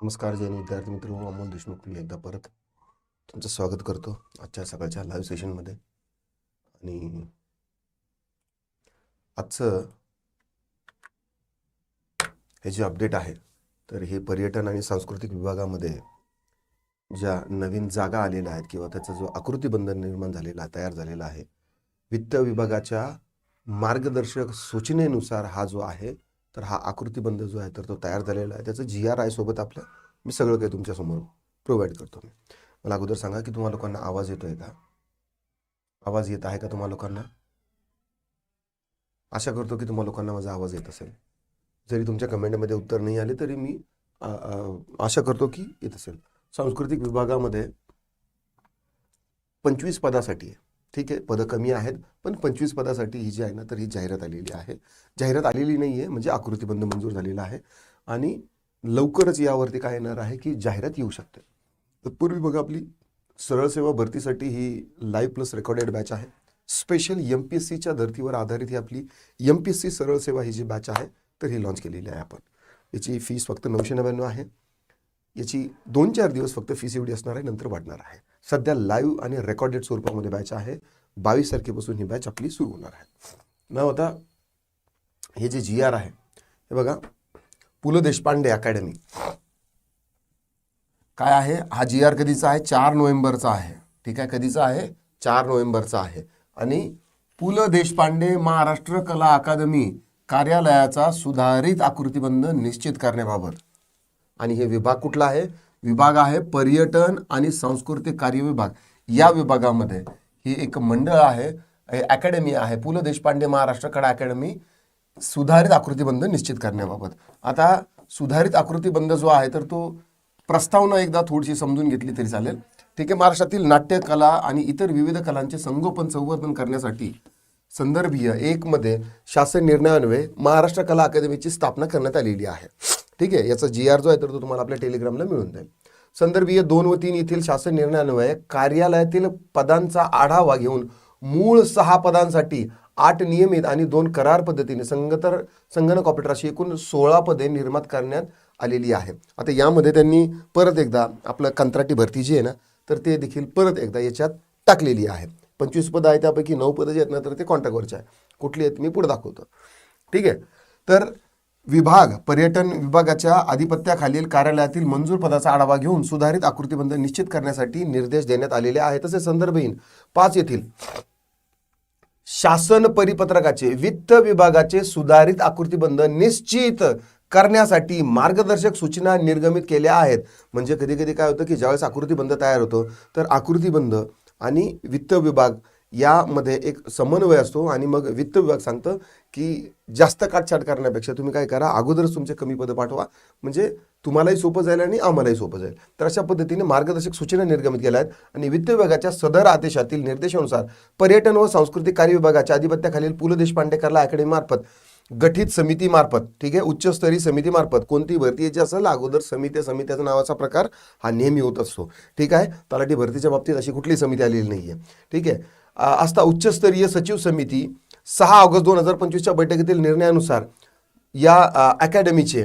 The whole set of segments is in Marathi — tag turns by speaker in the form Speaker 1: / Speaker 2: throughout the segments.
Speaker 1: नमस्कार जैन विद्यार्थी मित्र अमोल देशमुख. मी एकदा परत तुमचं स्वागत करतो आजच्या सकाळच्या लाईव्ह सेशनमध्ये आणि आजचं हे जे अपडेट आहे तर हे पर्यटन आणि सांस्कृतिक विभागामध्ये ज्या नवीन जागा आलेल्या आहेत किंवा त्याचा जो आकृतीबंध निर्माण झालेला तयार झालेला आहे वित्त विभागाच्या मार्गदर्शक सूचनेनुसार हा जो आहे तर हा आकृतीबंध जो आहे तर तो तयार झालेला आहे. त्याचं जी आर आयसोबत आपल्या मी सगळं काही तुमच्यासमोर प्रोव्हाइड करतो. मी मला अगोदर सांगा की तुम्हाला लोकांना आवाज येतो आहे का? आवाज येत आहे का तुम्हाला लोकांना? आशा करतो की तुम्हाला लोकांना माझा आवाज येत असेल. जरी तुमच्या कमेंटमध्ये उत्तर नाही आले तरी मी आ, आ, आशा करतो की येत असेल. सांस्कृतिक विभागामध्ये पंचवीस पदासाठी आहे. ठीक आहे पदं कमी आहेत पण पंचवीस पदासाठी ही जी आहे ना तर ही जाहिरात आलेली आहे. जाहिरात आलेली नाही आहे म्हणजे आकृतीबंध मंजूर झालेला आहे. आणि लवकरच यावरती काय येणार आहे की जाहिरात येऊ शकते. तत्पूर्वी बघा आपली सरळ सेवा भरतीसाठी ही लाईव्ह प्लस रेकॉर्डेड बॅच आहे. स्पेशल एम पी एस सीच्या धर्तीवर आधारित ही आपली एम पी एस सी सरळ सेवा ही जी बॅच आहे तर ही लॉन्च केलेली आहे आपण. याची फीस फक्त नऊशे नव्याण्णव आहे. याची दोन चार दिवस फक्त फीस एवढी असणार आहे नंतर वाढणार आहे. सध्या लाईव्ह आणि रेकॉर्डेड स्वरूपामध्ये बॅच आहे. बावीस तारखेपासून ही बॅच आपली सुरू होणार आहे. न होता हे जे जी आर आहे हे बघा पु ल देशपांडे अकॅडमी काय आहे? हा जी आर कधीचा आहे? चार नोव्हेंबरचा आहे. ठीक आहे? कधीचा आहे? चार नोव्हेंबरचा आहे. आणि पु ल देशपांडे महाराष्ट्र कला अकादमी कार्यालयाचा सुधारित आकृतीबंध निश्चित करण्याबाबत. आणि हे विभाग कुठला आहे? विभाग आहे पर्यटन आणि सांस्कृतिक कार्य विभाग. या विभागामध्ये ही एक मंडळ आहे हे अकॅडमी आहे. पु ल देशपांडे महाराष्ट्र कला अकॅडमी सुधारित आकृतीबंध निश्चित करण्याबाबत. आता सुधारित आकृतीबंध जो आहे तर तो प्रस्तावना एकदा थोडीशी समजून घेतली तरी चालेल. ठीक आहे महाराष्ट्रातील नाट्यकला आणि इतर विविध कलांचे संगोपन संवर्धन करण्यासाठी संदर्भीय एकमध्ये शासन निर्णयान्वये महाराष्ट्र कला अकादमीची स्थापना करण्यात आलेली आहे. ठीक आहे याचा जी आर जो आहे तर तो तुम्हाला आपल्या टेलिग्रामला मिळून जाईल. संदर्भीय दोन व तीन येथील शासन निर्णयान्वये कार्यालयातील पदांचा आढावा घेऊन मूळ सहा पदांसाठी आठ नियमित आणि दोन करार पद्धतीने संगतर संगणक ऑपरेटर अशी एकूण सोळा पदे निर्माण करण्यात आलेली आहे. आता यामध्ये त्यांनी परत एकदा आपलं कंत्राटी भरती जी आहे ना तर ते देखील परत एकदा याच्यात टाकलेली आहे. पंचवीस पदं आहे त्यापैकी नऊ पदं जी आहेत ना तर ते कॉन्ट्रॅक्टवरचे आहे. कुठली आहेत मी पुढे दाखवतो. ठीक आहे? तर विभाग पर्यटन विभागाच्या आधिपत्याखालील कार्यालयातील मंजूर पदाचा आढावा घेऊन सुधारित आकृतीबंध निश्चित करण्यासाठी निर्देश देण्यात आलेले आहेत. तसे संदर्भहीन पाच येथील शासन परिपत्रकाचे वित्त विभागाचे सुधारित आकृतीबंध निश्चित करण्यासाठी मार्गदर्शक सूचना निर्गमित केल्या आहेत. म्हणजे कधी कधी काय होतं की ज्यावेळेस आकृतीबंध तयार होतो तर आकृतीबंध आणि वित्त विभाग यामध्ये एक समन्वय असतो आणि मग वित्त विभाग सांगतं की जास्त काटछाट करण्यापेक्षा तुम्ही काय करा अगोदरच तुमचे कमी पदं पाठवा. म्हणजे तुम्हालाही सोपं जाईल आणि आम्हालाही सोपं जाईल. तर अशा पद्धतीने मार्गदर्शक सूचना निर्गमित केल्या आहेत आणि वित्त विभागाच्या सदर आदेशातील निर्देशानुसार पर्यटन व सांस्कृतिक कार्य विभागाच्या आधिपत्याखालील पु ल देशपांडे कला अकॅडमीमार्फत गठीत समितीमार्फत ठीक आहे उच्चस्तरीय समितीमार्फत कोणती भरती याची असेल अगोदर समिती समित्याचा नावाचा प्रकार हा नेहमी होत असतो. ठीक आहे? तलाठी भरतीच्या बाबतीत अशी कुठली समिती आलेली नाही आहे ठीक आहे? असता उच्चस्तरीय सचिव समिती सहा ऑगस्ट दोन हजार पंचवीसच्या बैठकीतील निर्णयानुसार या अकॅडमीचे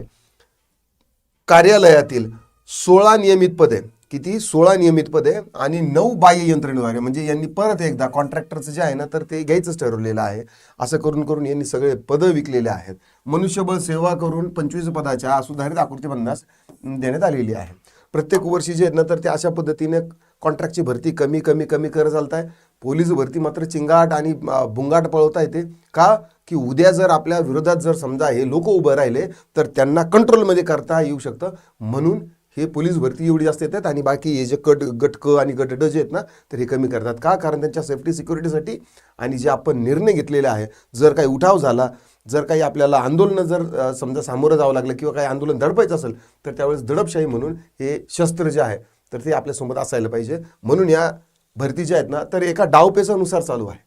Speaker 1: कार्यालयातील सोळा नियमित पदे किती? सोळा नियमित पदे आणि नऊ बाह्य यंत्रणेद्वारे म्हणजे यांनी परत एकदा कॉन्ट्रॅक्टरचं जे आहे ना तर ते घ्यायचंच ठरवलेलं आहे. असं करून करून यांनी सगळे पदं विकलेले आहेत. मनुष्यबळ सेवा करून पंचवीस पदाच्या सुधारित आकृतीबंधास देण्यात आलेली आहे. प्रत्येक वर्षी जे आहेत ना तर ते अशा पद्धतीने कॉन्ट्रॅक्टची भरती कमी कमी कमी करत चालत आहे पोलीस भरती मात्र चिंगाट आणि बुंगाट पळवता येते. का? की उद्या जर आपल्या विरोधात जर समजा हे लोक उभं राहिले तर त्यांना कंट्रोलमध्ये करता येऊ शकतं. म्हणून हे पोलीस भरती एवढी जास्त येतात आणि बाकी हे जे कट गटक आणि गटड जे आहेत ना तर हे कमी करतात. का? कारण त्यांच्या सेफ्टी सिक्युरिटीसाठी आणि जे आपण निर्णय घेतलेले आहे जर काही उठाव झाला जर काही आपल्याला आंदोलनं जर समजा सामोरं जावं लागलं किंवा काही आंदोलन दडपायचं असेल तर त्यावेळेस दडपशाही म्हणून हे शस्त्र जे आहे तर ते आपल्यासोबत असायला पाहिजे. म्हणून या भरती ज्या आहेत ना तर एका डावपेचानुसार चालू आहे.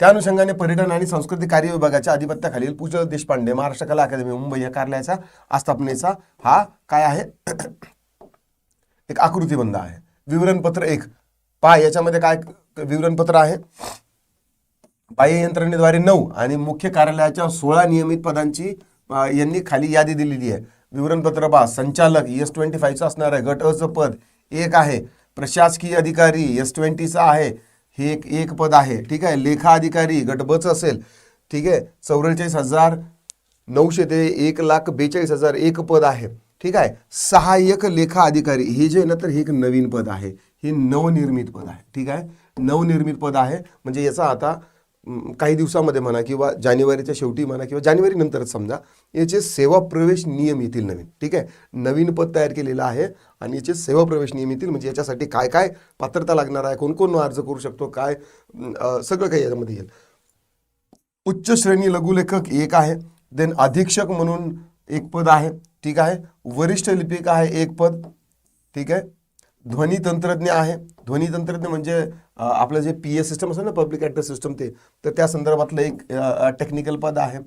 Speaker 1: त्या अनुषंगाने पर्यटन आणि सांस्कृतिक कार्य विभागाच्या आधिपत्याखालील पूजल देशपांडे महाराष्ट्र कला अकादमी मुंबई या कार्यालयाचा आस्थापनेचा हा काय आहे? एक आकृतीबंध आहे. विवरणपत्र एक. पहा याच्यामध्ये काय विवरणपत्र आहे? बाह्य यंत्रणेद्वारे नऊ आणि मुख्य कार्यालयाच्या सोळा नियमित पदांची यांनी खाली यादी दिलेली आहे. विवरणपत्र पहा संचालक एस ट्वेंटी फाईव्हचं असणार आहे. गट अचं पद एक आहे. प्रशासकीय अधिकारी एस ट्वेंटीचा आहे हे एक एक पद आहे. ठीक आहे? लेखा अधिकारी गटबच असेल. ठीक आहे? चौवेचाळीस हजार नऊशे ते एक लाख बेचाळीस हजार एक पद आहे. ठीक आहे? सहाय्यक लेखा अधिकारी हे जे आहे ना तर हे एक नवीन पद आहे. हे नवनिर्मित पद आहे. ठीक आहे? नवनिर्मित पद आहे. म्हणजे याचा आता काही दिवसामध्ये म्हणा किंवा जानेवारीच्या शेवटी म्हणा किंवा जानेवारी नंतरच समजा याचे सेवा प्रवेश नियम येतील नवीन. ठीक आहे? नवीन पद तयार केलेलं आहे आणि याचे सेवा प्रवेश नियम येतील. म्हणजे याच्यासाठी काय काय पात्रता लागणार आहे? कोण कोण अर्ज करू शकतो? काय? सगळं काही याच्यामध्ये येईल. उच्च श्रेणी लघुलेखक एक आहे. देन अधीक्षक म्हणून एक पद आहे. ठीक आहे? वरिष्ठ लिपिक आहे एक पद. ठीक आहे? ध्वनी तंत्रज्ञ आहे. ध्वनी तंत्रज्ञ म्हणजे आपलं जे पी एस सिस्टम असतं ना पब्लिक ॲक्टर सिस्टम ते तर त्या संदर्भातलं एक टेक्निकल पद आहे.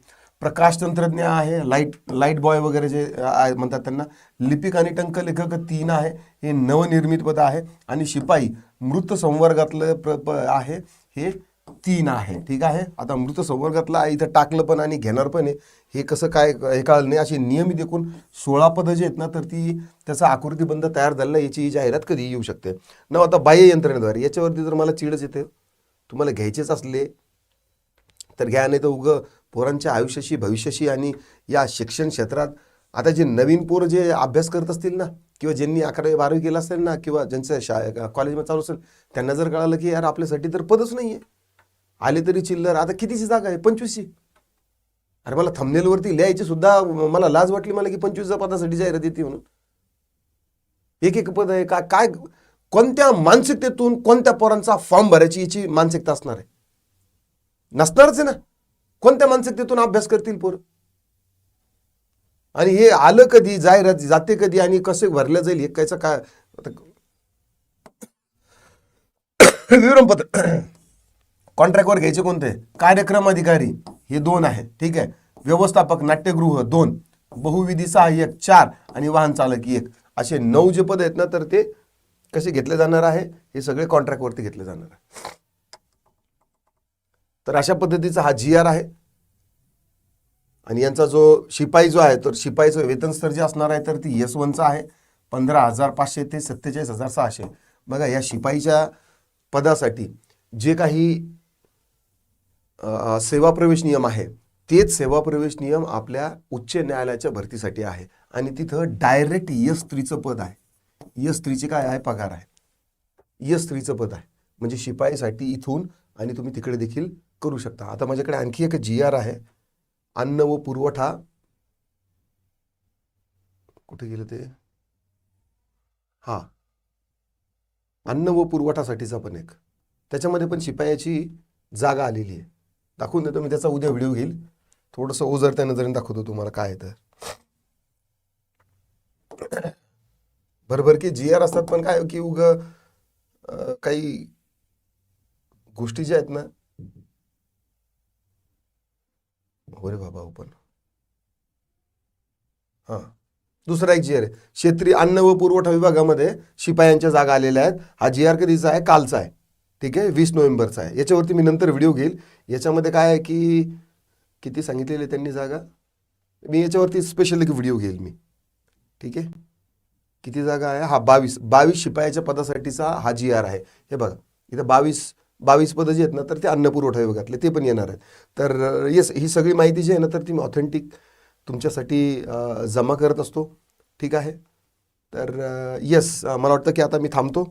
Speaker 1: प्रकाश तंत्रज्ञ आहे लाइट लाइट बॉय वगैरे जे आहे म्हणतात त्यांना लिपिक आणि टंकलेखक तीन आहे हे नवनिर्मित पद आहे. आणि शिपाई मृत संवर्गातलं प्र प आहे हे तीन आहे ठीक आहे? आता मृत संवर्गातला आहे, इथं टाकलं पण आणि घेणार पण आहे. हे कसं काय हे कळलं नाही. असे नियमित एकूण सोळा पदं जे आहेत ना तर ती त्याचा आकृतीबंध तयार झालेला याची ही जाहिरात कधी येऊ शकते. न आता बाह्य यंत्रणेद्वारे. याच्यावरती जर मला चिडच येते तुम्हाला घ्यायचेच असले तर घ्या. नाही तर उगं पोरांच्या आयुष्याशी भविष्याशी आणि या शिक्षण क्षेत्रात आता जे नवीन पोरं जे अभ्यास करत असतील ना किंवा ज्यांनी अकरावी बारावी केलं असेल ना किंवा ज्यांचं शा कॉलेजमध्ये चालू असेल त्यांना जर कळालं की यार आपल्यासाठी तर पदच नाही आहे आले तरी चिल्लर. आता कितीची जागा आहे? पंचवीसची. अरे मला थंबनेलवरती लिहायची सुद्धा मला लाज वाटली मला की पंचवीसच्या पदासाठी जाहिरात येते म्हणून. एक एक पद आहे. काय काय कोणत्या मानसिकतेतून कोणत्या पोरांचा फॉर्म भरायची याची मानसिकता असणार आहे? नसणारच आहे ना? कोणत्या मानसिकतेतून अभ्यास करतील पोर? आणि हे आलं कधी? जाहिरात जाते कधी? आणि कसे भरलं जाईल? हे कायचं काय आता विवरणपत्र. कॉन्ट्रॅक्टवर घ्यायचे कोणते? कार्यक्रम अधिकारी. हे दोन आहेत. ठीक आहे? व्यवस्थापक नाट्यगृह दोन. बहुविधी सहाय्यक चार. आणि वाहन चालक एक. असे नऊ जे पद आहेत ना तर ते कसे घेतले जाणार आहे? हे सगळे कॉन्ट्रॅक्टवरती घेतले जाणार आहे. तर अशा पद्धतीचा हा जी आर आहे. आणि यांचा जो शिपाई जो आहे तर शिपाईचं वेतन स्तर जे असणार आहे तर ती एस वनचा आहे. पंधरा हजार पाचशे ते सत्तेचाळीस हजार सहाशे. बघा या शिपाईच्या पदासाठी जे काही सेवा प्रवेश नियम आहे. तेच सेवा प्रवेश नियम आपल्या उच्च न्यायालयाच्या भरतीसाठी आहे. आणि तिथं डायरेक्ट यश स्त्रीचं पद आहे. यश स्त्रीचे काय आहे? पगार आहे. यश स्त्रीचं पद आहे. म्हणजे शिपाईसाठी इथून आणि तुम्ही तिकडे देखील करू शकता. आता माझ्याकडे आणखी एक जी आर आहे. अन्न व पुरवठा. कुठे गेलं ते? हा. अन्न व पुरवठासाठीचा पण एक. त्याच्यामध्ये पण शिपायाची जागा आलेली आहे. दाखवून देतो मी त्याचा उद्या व्हिडिओ घेईल. थोडंसं ओझरत्या नजरेने दाखवतो तुम्हाला काय तर. बरोबर की जी आर असतात पण काय हो की उग काही गोष्टी ज्या आहेत ना हो रे बाबा हो ओपन हां. दुसरा एक जी आर आहे. क्षेत्रीय अन्न व पुरवठा विभागामध्ये शिपायांच्या जागा आलेल्या आहेत. हा जी आर कधीचा आहे? कालचा आहे. ठीक आहे? वीस नोव्हेंबरचा आहे. याच्यावरती मी नंतर व्हिडिओ घेईल. याच्यामध्ये काय आहे की किती सांगितलेले त्यांनी जागा? मी याच्यावरती स्पेशल एक व्हिडिओ घेईल मी. ठीक आहे? किती जागा आहे? हा बावीस. बावीस शिपायाच्या पदासाठीचा हा जी आर आहे. हे बघा. इथं बावीस बावीस पदं जी आहेत ना तर ते अन्नपुरवठा विभागातले ते पण येणार आहेत. तर येस ही सगळी माहिती जी आहे ना तर ती मी ऑथेंटिक तुमच्यासाठी जमा करत असतो. ठीक आहे? तर येस मला वाटतं की आता मी थांबतो.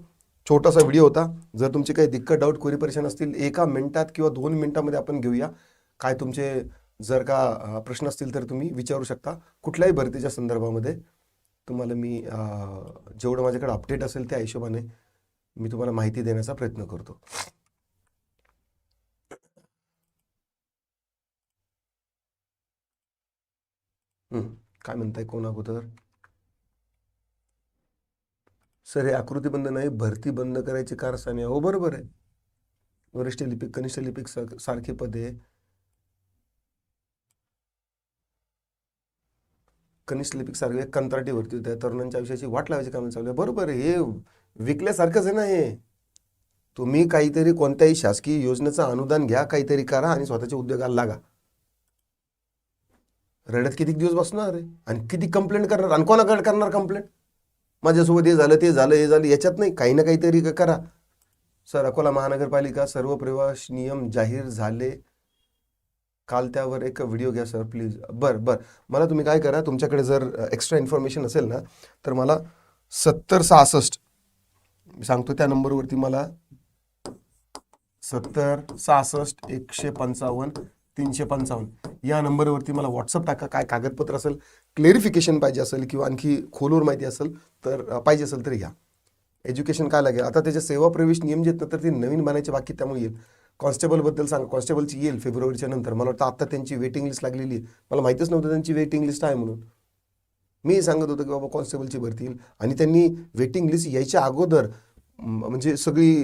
Speaker 1: छोटासा व्हिडिओ होता. जर तुमचे काही दिक्कत डाऊट क्वेरी परेशान असतील एका मिनिटात किंवा दोन मिनिटामध्ये आपण घेऊया. काय तुमचे जर का प्रश्न असतील तर तुम्ही विचारू शकता. कुठल्याही भरतीच्या संदर्भामध्ये तुम्हाला मी जेवढं माझ्याकडे अपडेट असेल त्या हिशोबाने मी तुम्हाला माहिती देण्याचा प्रयत्न करतो. काय म्हणताय कोण अगोदर? सर हे आकृती बंद नाही भरती बंद करायची कारस्थाने हो बरोबर आहे. वरिष्ठ लिपिक कनिष्ठ लिपिक सारखी पदे कनिष्ठ लिपिक सारखे कंत्राटी भरती होत्या. तरुणांच्या आयुष्याची वाट लावायची कामं चालू आहे. बरोबर हे विकल्यासारखंच आहे ना हे. तुम्ही काहीतरी कोणत्याही शासकीय योजनेचं अनुदान घ्या काहीतरी करा आणि स्वतःच्या उद्योगाला लागा. रडत किती दिवस बसणार आहे? आणि किती कंप्लेंट करणार? आणि कोणाकडे करणार कंप्लेंट माझ्यासोबत हे झालं ते झालं हे झालं याच्यात नाही काही ना काहीतरी करा. सर अकोला महानगरपालिका सर्व प्रवास नियम जाहीर झाले. काल त्यावर एक व्हिडिओ घ्या सर प्लीज. बरं बरं. मला तुम्ही काय करा तुमच्याकडे जर एक्स्ट्रा इन्फॉर्मेशन असेल ना तर मला सत्तर सहासष्ट सांगतो त्या नंबरवरती मला सत्तर सहासष्ट एकशे पंचावन्न तीनशे पंचावन्न या नंबरवरती मला व्हॉट्सअप टाका काय कागदपत्र असेल क्लेरिफिकेशन पाहिजे असेल किंवा आणखी खोलवर माहिती असेल तर पाहिजे असेल तर घ्या. एज्युकेशन काय लागेल? आता त्याच्या सेवा प्रवेश नियम जे आहेत ना तर ते नवीन बनायचे बाकी त्यामुळे येईल. कॉन्स्टेबलबद्दल सांग कॉन्स्टेबलची येईल फेब्रुवारीच्या नंतर. मला वाटतं आता त्यांची वेटिंग लिस्ट लागलेली आहे. मला माहितीच नव्हतं त्यांची वेटिंग लिस्ट आहे म्हणून. मी सांगत होतो की बाबा कॉन्स्टेबलची भरती येईल. आणि त्यांनी वेटिंग लिस्ट यायच्या अगोदर म्हणजे सगळी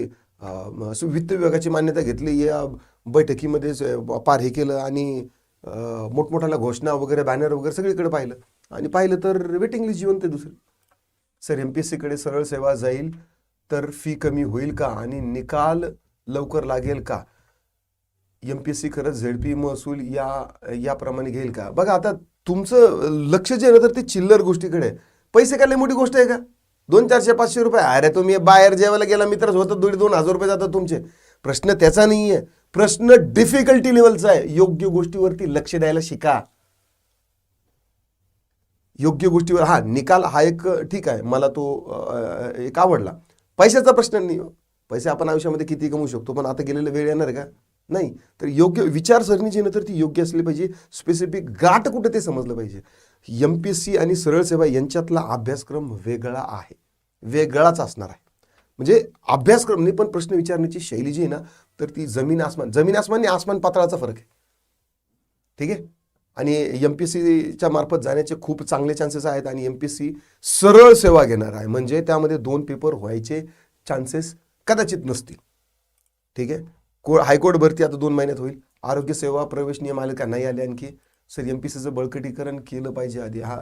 Speaker 1: वित्त विभागाची मान्यता घेतली. या बैठकीमध्ये पार हे केलं आणि मोठमोठ्याला घोषणा वगैरे बॅनर वगैरे सगळीकडे पाहिलं. आणि पाहिलं तर वेटिंग लिस्ट जिवंत आहे दुसरी. सर एम पी एस सीकडे सरळ सेवा जाईल तर फी कमी होईल का? आणि निकाल लवकर लागेल का? एम पी एस सी खरंच झेडपी महसूल या याप्रमाणे घेईल का? बघा आता तुमचं लक्ष जे ना तर ते चिल्लर गोष्टीकडे पैसे काय लय मोठी गोष्ट आहे का? दोन चारशे पाचशे रुपये. अरे तुम्ही बाहेर जेवायला गेला मित्र होता दीड दोन हजार रुपये जातात तुमचे. प्रश्न त्याचा नाही आहे प्रश्न डिफिकल्टी लेवलचा आहे. योग्य गोष्टीवरती लक्ष द्यायला शिका. योग्य गोष्टीवर हा निकाल हा एक ठीक आहे. मला तो एक आवडला. पैशाचा प्रश्न नाही हो. पैसे आपण आयुष्यामध्ये किती कमवू शकतो पण आता गेलेला वेळ येणार का? नाही. तर योग्य विचारसरणी जी ना तर ती योग्य असली पाहिजे. स्पेसिफिक गाठ कुठे ते समजलं पाहिजे. एम पी एस सी आणि सरळ सेवा यांच्यातला अभ्यासक्रम वेगळा आहे. वेगळाच असणार आहे. म्हणजे अभ्यासक्रम नाही पण प्रश्न विचारण्याची शैली जी आहे ना तर ती जमीन आसमान जमीन आसमान आणि आसमान पातळाचा फरक आहे. ठीक आहे? आणि एम पी एस सीच्या मार्फत जाण्याचे खूप चांगले चान्सेस आहेत आणि एम पी एस सी सरळ सेवा घेणार आहे. म्हणजे त्यामध्ये दोन पेपर व्हायचे चान्सेस कदाचित नसतील. ठीक आहे? को हायकोर्ट भरती आता दोन महिन्यात होईल. आरोग्य सेवा प्रवेश नियम आले का? नाही आले आणखी. सर एम पी सीचं बळकटीकरण केलं पाहिजे आधी. हा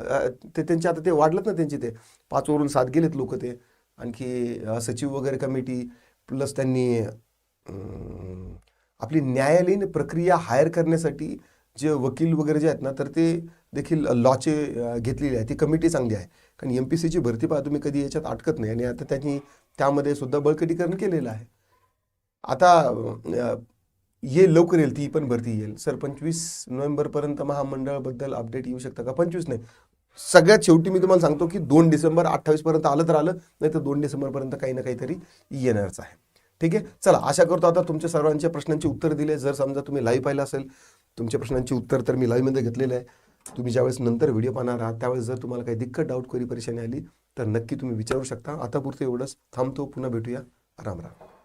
Speaker 1: ते त्यांचे आता ते वाढलंच ना त्यांचे ते. पाचवरून सात गेलेत लोक ते. आणखी सचिव वगैरे कमिटी प्लस त्यांनी आपली न्यायालयीन प्रक्रिया हायर करण्यासाठी जे वकील वगैरे जे आहेत ना तर ते देखील लॉचे घेतलेले आहे ती कमिटी चांगली आहे. कारण एम पी सीची भरती पहा तुम्ही कधी याच्यात अटकत नाही. आणि आता त्यांनी त्यामध्ये सुद्धा बळकटीकरण केलेलं आहे. आता ये लवकर येईल ती पण भरती येईल. सर पंचवीस नोव्हेंबरपर्यंत महामंडळाबद्दल अपडेट येऊ शकता का? पंचवीस नाही. सगळ्यात शेवटी मी तुम्हाला सांगतो की दोन डिसेंबर अठ्ठावीसपर्यंत आलं तर आलं नाही तर दोन डिसेंबरपर्यंत काही ना काहीतरी येणारच आहे. ठीक आहे? चला आशा करतो आता तुमच्या सर्वांच्या प्रश्नांची उत्तर दिले जर समजा तुम्ही लाईव्ह पाहिलं असेल तुमच्या प्रश्नांची उत्तर तर मी लाईव्हमध्ये घेतलेलं आहे. तुम्ही ज्यावेळेस नंतर व्हिडिओ पाहणार आहात त्यावेळेस जर तुम्हाला काही दिक्कत डाऊट करी परेशानी आली तर नक्की तुम्ही विचारू शकता. आता पुरतं एवढंच. थांबतो पुन्हा भेटूया. राम राम.